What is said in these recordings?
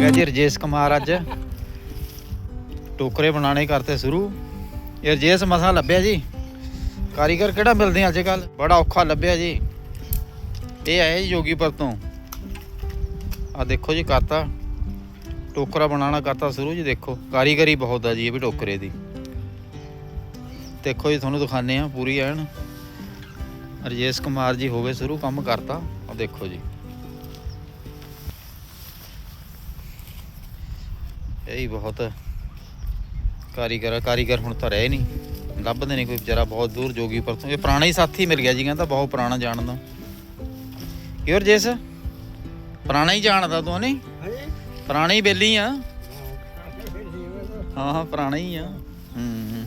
ਗਿਆ ਜੀ ਰਜੇਸ਼ ਕੁਮਾਰ ਅੱਜ। ਟੋਕਰੇ ਬਣਾਣੇ ਕਰਤੇ ਸ਼ੁਰੂ। ਇਹ ਰਜੇਸ਼ ਮਸਾ ਲੱਭਿਆ ਜੀ। ਕਾਰੀਗਰ ਕਿਹੜਾ ਮਿਲਦੇ ਅੱਜ ਕੱਲ ਬੜਾ ਔਖਾ ਲੱਭਿਆ ਜੀ। ਇਹ ਆਏ ਜੀ ਜੋਗੀਪੁਰ ਤੋਂ। ਆ ਦੇਖੋ ਜੀ ਕਰਤਾ। ਟੋਕਰਾ ਬਣਾਉਣਾ ਕਰਤਾ ਸ਼ੁਰੂ ਜੀ ਦੇਖੋ। ਕਾਰੀਗਰੀ ਬਹੁਤ ਆ ਜੀ ਇਹ ਵੀ ਟੋਕਰੇ ਦੀ। ਦੇਖੋ ਜੀ ਤੁਹਾਨੂੰ ਦਿਖਾਣੇ ਆ ਪੂਰੀ ਐਨ। ਰਜੇਸ਼ ਕੁਮਾਰ ਜੀ ਹੋ ਗਏ ਸ਼ੁਰੂ ਕੰਮ ਕਰਤਾ। ਆ ਦੇਖੋ ਜੀ। ਇਹ ਹੀ ਬਹੁਤ ਕਾਰੀਗਰ। ਕਾਰੀਗਰ ਹੁਣ ਤਾਂ ਰਹੇ ਨਹੀਂ। ਲੱਭਦੇ ਨਹੀਂ ਕੋਈ ਵਿਚਾਰਾ ਬਹੁਤ ਦੂਰ ਜੋਗੀ ਪਰ ਤੋਂ। ਇਹ ਪੁਰਾਣਾ ਹੀ ਸਾਥੀ ਮਿਲ ਗਿਆ ਜੀ ਕਹਿੰਦਾ ਬਹੁਤ ਪੁਰਾਣਾ ਜਾਣਦਾ। ਕਿਉਂ ਰਜੇਸ਼? ਪੁਰਾਣਾ ਹੀ ਜਾਣਦਾ ਤੂੰ ਨਹੀਂ ਹਾਂਜੀ। ਪੁਰਾਣਾ ਹੀ ਬੇਲੀ ਆ। ਹਾਂ ਹਾਂ ਪੁਰਾਣਾ ਹੀ ਆ। ਹੂੰ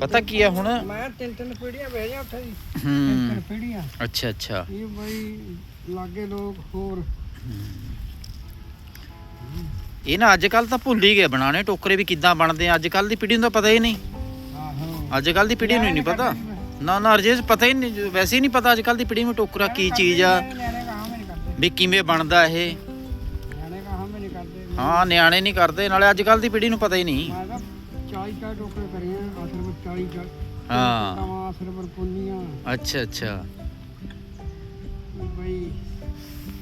ਪਤਾ ਕੀ ਆ ਹੁਣ? ਮੈਂ ਤਿੰਨ ਤਿੰਨ ਪੀੜੀਆਂ ਵੇਜੀਆਂ ਉੱਥੇ ਦੀ ਤਿੰਨ ਪੀੜੀਆਂ ਅੱਛਾ ਅੱਛਾ। ਇਹ ਬਈ ਲਾਗੇ ਲੋਕ ਹੋਰ। ਇਹ ਨਾ ਅੱਜ ਕੱਲ ਤਾਂ ਭੁੱਲ ਹੀ ਗਏ ਬਣਾਣੇ ਟੋਕਰੇ ਵੀ ਕਿੱਦਾਂ ਬਣਦੇ ਆ ਅੱਜ ਕੱਲ ਦੀ ਪੀੜ੍ਹੀ ਨੂੰ ਤਾਂ ਪਤਾ ਹੀ ਨਹੀਂ। ਆਹੋ ਅੱਜ ਕੱਲ ਦੀ ਪੀੜ੍ਹੀ ਨੂੰ ਹੀ ਨਹੀਂ ਪਤਾ। ਨਾ ਨਾ ਰਜੇਸ਼ ਪਤਾ ਹੀ ਨਹੀਂ ਵੈਸੇ ਹੀ ਨਹੀਂ ਪਤਾ ਅੱਜ ਕੱਲ ਦੀ ਪੀੜ੍ਹੀ ਨੂੰ ਟੋਕਰਾ ਕੀ ਚੀਜ਼ ਆ। ਵੀ ਕਿਵੇਂ ਬਣਦਾ ਇਹ? ਨਿਆਣੇ ਕਹਾਂ ਵੀ ਨਹੀਂ ਕਰਦੇ। ਹਾਂ ਨਿਆਣੇ ਨਹੀਂ ਕਰਦੇ ਨਾਲੇ ਅੱਜ ਕੱਲ ਦੀ ਪੀੜ੍ਹੀ ਨੂੰ ਪਤਾ ਹੀ ਨਹੀਂ। ਮੈਂ ਤਾਂ 40 ਕਾ ਟੋਕਰੇ ਕਰੀਏ ਆਸਰ ਵਿੱਚ 40 ਕਾ ਹਾਂ। ਆਸਰ ਪੁੰਨੀਆਂ। ਅੱਛਾ ਅੱਛਾ। ਬਈ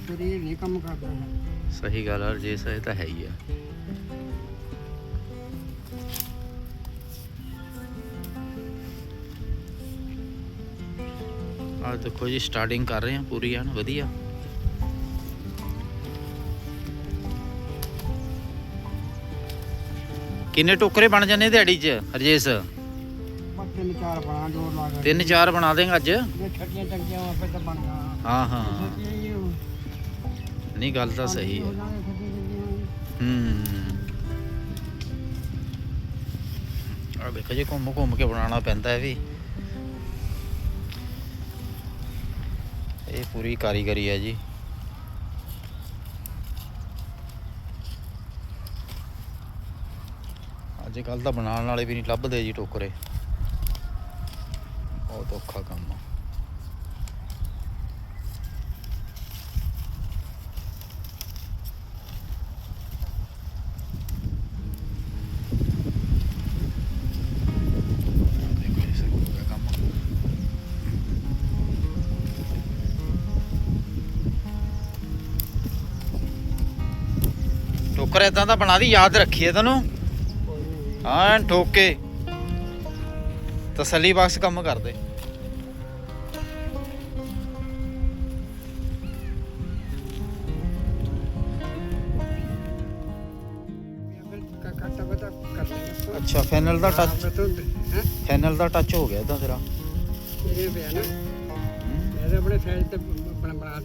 ਸਰੀਰ ਨਹੀਂ ਕੰਮ ਕਰਦਾ ਹੈ। ਸਹੀ ਗੱਲ ਆ ਰਜੇਸ਼ ਇਹ ਤਾਂ ਹੈ ਹੀ ਆ। ਆ ਦੇਖੋ ਜੀ ਸਟਾਰਟਿੰਗ ਕਰ ਰਹੇ ਆ ਪੂਰੀ ਐਨ ਵਧੀਆ। ਕਿੰਨੇ ਟੋਕਰੇ ਬਣ ਜਾਂਦੇ ਦਿਹਾੜੀ 'ਚ ਰਜੇਸ਼? ਬਸ ਤਿੰਨ ਚਾਰ ਬਣਾ ਜੋਰ ਲਾ ਕੇ। ਤਿੰਨ ਚਾਰ ਬਣਾ ਦੇਗਾ ਅੱਜ? ਜੇ ਛੱਡੀਆਂ ਚੰਗੀਆਂ ਆਪੇ ਤਾਂ ਬਣ ਜਾ ਹਾਂ ਹਾਂ ਨਹੀਂ, ਗੱਲ ਤਾਂ ਸਹੀ ਹੈ। ਹੂੰ। ਆ ਦੇਖੋ ਜੀ ਘੁੰਮ ਘੁੰਮ ਕੇ ਬਣਾਉਣਾ ਪੈਂਦਾ ਹੈ ਵੀ। ਇਹ ਪੂਰੀ ਕਾਰੀਗਰੀ ਹੈ ਜੀ। ਅੱਜ ਕੱਲ ਤਾਂ ਬਣਾਉਣ ਵਾਲੇ ਵੀ ਨਹੀਂ ਲੱਭਦੇ ਜੀ, ਟੋਕਰੇ। ਬਹੁਤ ਔਖਾ ਕੰਮ ਆ। ਟੋਕਰ ਇਦਾਂ ਦਾ ਬਣਾ ਦੀ ਯਾਦ ਰੱਖੀਏ ਤੈਨੂੰ। ਹਾਂ ਠੋਕ। ਤਸੱਲੀ ਬਖਸ਼ ਕੰਮ ਕਰਦੇ। ਅੱਛਾ ਫੈਨਲ ਦਾ ਟੱਚ ਫੈਨਲ ਦਾ ਟੱਚ ਹੋ ਗਿਆ ਇਦਾਂ ਤੇਰਾ। ਇਹ ਪਿਆ ਨਾ। ਤਾਂ ਆਪਣੇ ਸਾਈਜ਼ ਤੇ ਬਣਾ ਬਣਾ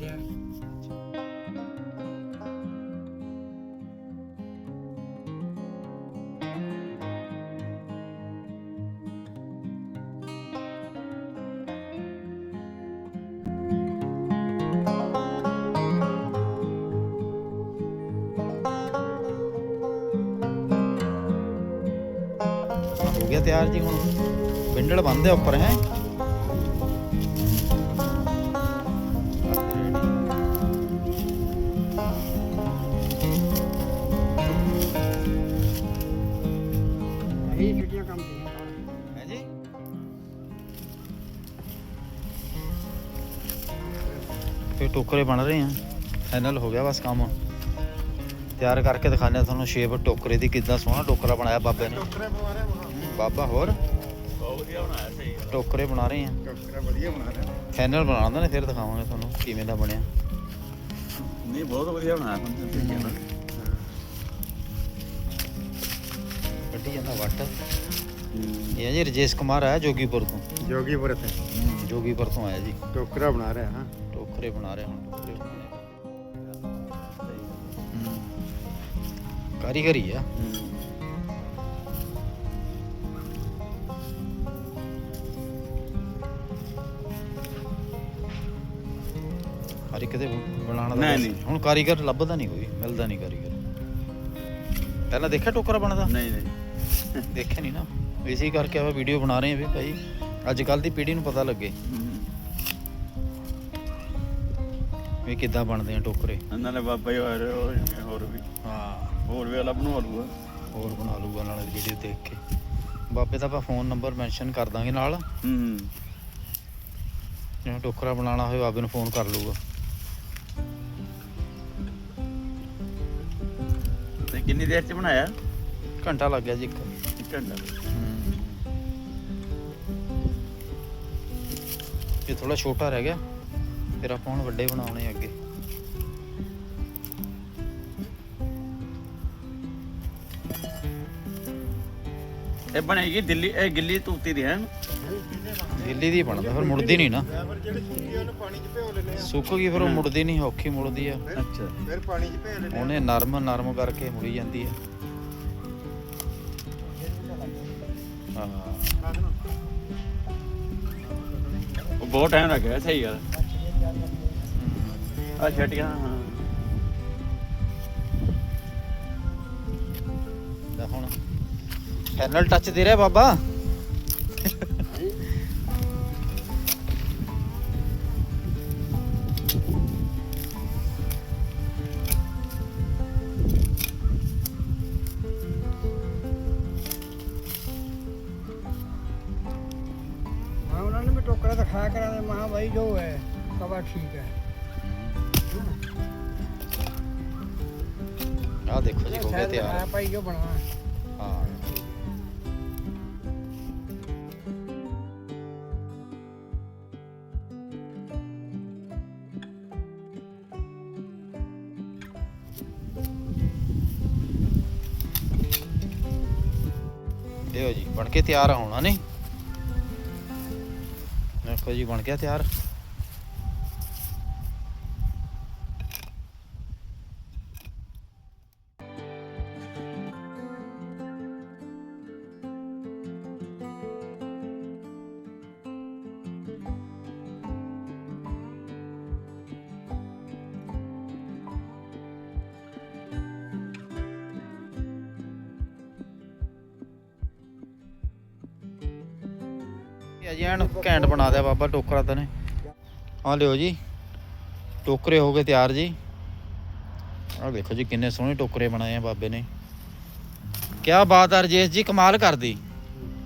ਗਿਆ ਤਿਆਰ ਜੀ ਹੁਣ। ਬਿੰਡਲ ਬੰਦੇ ਉੱਪਰ, ਹੈ। ਟੋਕਰੇ ਬਣ ਰਹੇ ਆ। ਫਾਈਨਲ ਹੋ ਗਿਆ ਬਸ ਕੰਮ। ਤਿਆਰ ਕਰਕੇ ਆ ਤੁਹਾਨੂੰ ਸ਼ੇਪ ਟੋਕਰੇ ਦੀ ਕਿੱਦਾਂ ਸੋਹਣਾ ਟੋਕਰਾ ਬਣਾਇਆ ਬਾਬੇ ਨੇ। ਟੋਕਰੇ ਬਣਾ ਰਹੇ ਹਮ, ਬਾਬਾ ਹੋਰ? ਬਹੁਤ ਵਧੀਆ ਬਣਾਇਆ ਸਹੀ ਟੋਕਰੇ ਬਣਾ ਰਹੇ ਆ। ਟੋਕਰੇ ਵਧੀਆ ਬਣਾ ਰਹੇ ਫਾਈਨਲ ਬਣਾਉਂਦੇ ਨੇ ਫਿਰ ਦਿਖਾਵਾਂਗੇ ਤੁਹਾਨੂੰ ਕਿਵੇਂ ਦਾ ਬਣਿਆ। ਨਹੀਂ ਬਹੁਤ ਵਧੀਆ ਬਣਾਇਆ ਤੁਹਾਨੂੰ ਕੱਢੀ ਜਾਂਦਾ ਵੱਟ। ਇਹ ਜੀ ਰਜੇਸ਼ ਕੁਮਾਰ ਆਇਆ ਜੋਗੀਪੁਰ ਤੋਂ। ਜੋਗੀਪੁਰ ਤੇ ਜੋਗੀਪੁਰ ਤੋਂ ਆਇਆ ਜੀ। ਟੋਕਰਾ ਬਣਾ ਰਿਹਾ ਹਾਂ। ਟੋਕਰੇ ਬਣਾ ਰਿਹਾ ਹੁਣ ਟੋਕਰੇ ਕਾਰੀਗਰੀ ਆ। ਹਰ ਇੱਕ ਦੇ ਬਣਾਉਣ ਦਾ ਨਹੀਂ, ਨਹੀਂ। ਹੁਣ ਕਾਰੀਗਰ ਲੱਭਦਾ ਨਹੀਂ ਕੋਈ ਮਿਲਦਾ ਨਹੀਂ ਕਾਰੀਗਰ। ਪਹਿਲਾਂ ਦੇਖਿਆ ਟੋਕਰਾ ਬਣਦਾ? ਨਹੀਂ ਨਹੀਂ। ਦੇਖਿਆ ਨਹੀਂ ਨਾ। ਇਸੇ ਕਰਕੇ ਆਪਾਂ ਵੀਡੀਓ ਬਣਾ ਰਹੇ ਹਾਂ ਵੀ ਭਾਈ ਅੱਜ ਕੱਲ ਦੀ ਪੀੜ੍ਹੀ ਨੂੰ ਪਤਾ ਲੱਗੇ। ਵੀ ਕਿੱਦਾਂ ਬਣਦੇ ਆ ਟੋਕਰੇ। ਇਹਨਾਂ ਨੇ ਬਾਬਾ ਹੀ ਹੋਰ ਹੋਰ ਵੀ। ਹਾਂ। ਹੋਰ ਵੀ ਵਾਲਾ ਬਣਵਾ ਲੂਗਾ ਹੋਰ ਬਣਾ ਲੂਗਾ ਨਾਲ ਵੀਡੀਓ ਦੇਖ ਕੇ। ਬਾਬੇ ਦਾ ਆਪਾਂ ਫੋਨ ਨੰਬਰ ਮੈਂਸ਼ਨ ਕਰ ਦਾਂਗੇ ਨਾਲ। ਹੂੰ ਜੇ ਟੋਕਰਾ ਬਣਾਉਣਾ ਹੋਵੇ ਬਾਬੇ ਨੂੰ ਫੋਨ ਕਰ ਲੂਗਾ ਤੇ ਕਿੰਨੀ ਦੇਰ ਚ ਬਣਾਇਆ? ਘੰਟਾ ਲੱਗ ਗਿਆ ਜੀ ਇੱਕ। ਘੰਟਾ। ਇਹ ਥੋੜਾ ਛੋਟਾ ਰਹਿ ਗਿਆ। ਫਿਰ ਆਪਾਂ ਹੁਣ ਵੱਡੇ ਬਣਾਉਣੇ ਅੱਗੇ। ਇਹ ਬਣੇਗੀ ਦਿੱਲੀ ਇਹ ਗਿੱਲੀ ਤੂਤੀ ਦੀ ਹੈ। ਦਿੱਲੀ ਦੀ ਬਣਦਾ ਫਿਰ ਮੁੜਦੀ ਨਹੀਂ ਨਾ। ਜਿਹੜੀ ਸੁੱਕੀ ਉਹਨੂੰ ਪਾਣੀ 'ਚ ਭਿਓ ਲੈਨੇ ਆ ਸੁੱਕ ਗਈ ਫਿਰ ਉਹ ਮੁੜਦੀ ਨਹੀਂ ਔਖੀ ਮੁੜਦੀ ਆ। ਅੱਛਾ। ਫਿਰ ਪਾਣੀ 'ਚ ਭਿਓ ਲੈਨੇ ਆ। ਉਹਨੇ ਨਰਮ ਨਰਮ ਕਰਕੇ ਮੁੜੀ ਜਾਂਦੀ ਆ। ਹਾਂ। ਉਹ ਬਹੁਤ ਟਾਈਮ ਲੱਗ ਗਿਆ ਸਹੀ ਗੱਲ। ਆ ਛਟੀਆਂ ਫਾਈਨਲ ਟੱਚ ਦੇ ਰਿਹਾ ਬਾਬਾ। ਟੋਕਰਾ ਦਿਖਾਇਆ ਕਰਾਂ ਮਹਾ ਭਾਈ ਜੋ ਹੈ ਕਵਾ ਠੀਕ ਹੈ। ਆ ਦੇਖੋ ਜੀ ਹੋ ਗਿਆ ਤਿਆਰ। ਭਾਈ ਜੋ ਬਣਾ ਜੀ ਬਣ ਕੇ ਤਿਆਰ ਹੋਣਾ ਨਹੀਂ ਦੇਖੋ ਜੀ ਬਣ ਗਿਆ ਤਿਆਰ? ਅਜੇ ਐਨ ਘੈਂਟ ਬਣਾ ਦਿਆ ਬਾਬਾ ਟੋਕਰਾ ਤਨੇ ਆ ਲਿਓ ਜੀ ਟੋਕਰੇ ਹੋ ਗਏ ਤਿਆਰ ਜੀ। ਆ ਦੇਖੋ ਜੀ ਕਿੰਨੇ ਸੋਹਣੇ ਟੋਕਰੇ ਬਣਾਏ ਆ ਬਾਬੇ ਨੇ। ਕਿਆ ਬਾਤ ਆ ਰਜੇਸ਼ ਜੀ ਕਮਾਲ ਕਰਦੀ।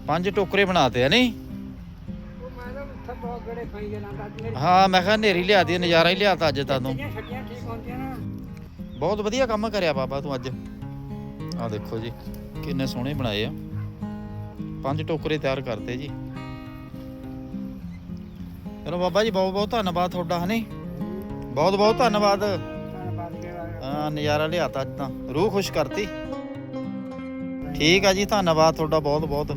ਪੰਜ ਟੋਕਰੇ ਬਣਾਤੇ ਆ ਨਹੀਂ? ਉਹ ਮੈਂ ਤਾਂ ਉੱਥੇ ਦੋ ਗੜੇ ਖਾਈ ਜਾਣਾ ਤਾਂ ਅੱਜ ਮੇਰੀ ਹਾਂ ਮੈਂ ਕਿਹਾ ਨੇਰੀ ਲਿਆਦੀ ਨਜ਼ਾਰਾ ਹੀ ਲਿਆਤਾ ਅੱਜ ਤਾਂ ਤੂੰ। ਨਾ। ਬਹੁਤ ਵਧੀਆ ਕੰਮ ਕਰਿਆ ਬਾਬਾ ਤੂੰ ਅੱਜ। ਆ ਦੇਖੋ ਜੀ ਕਿੰਨੇ ਸੋਹਣੇ ਬਣਾਏ ਆ। ਪੰਜ ਟੋਕਰੇ ਤਿਆਰ ਕਰਤੇ ਜੀ। ਚਲੋ ਬਾਬਾ ਜੀ, ਬਹੁਤ ਬਹੁਤ ਧੰਨਵਾਦ ਤੁਹਾਡਾ, ਹਨੇ ਬਹੁਤ ਬਹੁਤ ਧੰਨਵਾਦ। ਹਾਂ, ਨਜ਼ਾਰਾ ਲਿਆਤਾ ਅੱਜ ਤਾਂ। ਰੂਹ ਖੁਸ਼ ਕਰਤੀ। ਠੀਕ ਆ ਜੀ, ਧੰਨਵਾਦ ਤੁਹਾਡਾ ਬਹੁਤ ਬਹੁਤ।